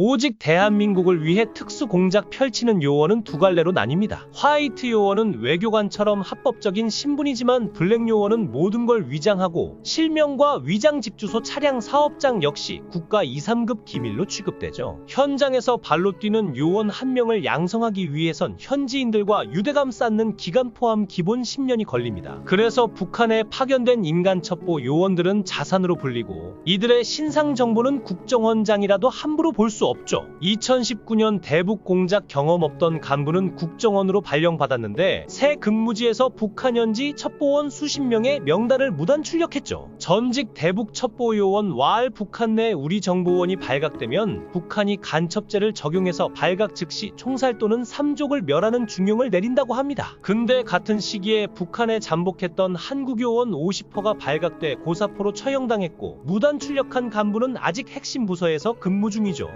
오직 대한민국을 위해 특수 공작 펼치는 요원은 두 갈래로 나뉩니다. 화이트 요원은 외교관처럼 합법적인 신분이지만 블랙 요원은 모든 걸 위장하고 실명과 위장 집주소 차량 사업장 역시 국가 2, 3급 기밀로 취급되죠. 현장에서 발로 뛰는 요원 한 명을 양성하기 위해선 현지인들과 유대감 쌓는 기간 포함 기본 10년이 걸립니다. 그래서 북한에 파견된 인간 첩보 요원들은 자산으로 불리고 이들의 신상 정보는 국정원장이라도 함부로 볼수 없죠. 2019년 대북 공작 경험 없던 간부는 국정원으로 발령받았는데 새 근무지에서 북한 현지 첩보원 수십 명의 명단을 무단 출력했죠. 전직 대북 첩보 요원 와알 북한 내 우리 정보원이 발각되면 북한이 간첩죄를 적용해서 발각 즉시 총살 또는 삼족을 멸하는 중형을 내린다고 합니다. 근데 같은 시기에 북한에 잠복했던 한국 요원 50호가 발각돼 고사포로 처형당했고 무단 출력한 간부는 아직 핵심 부서에서 근무 중이죠.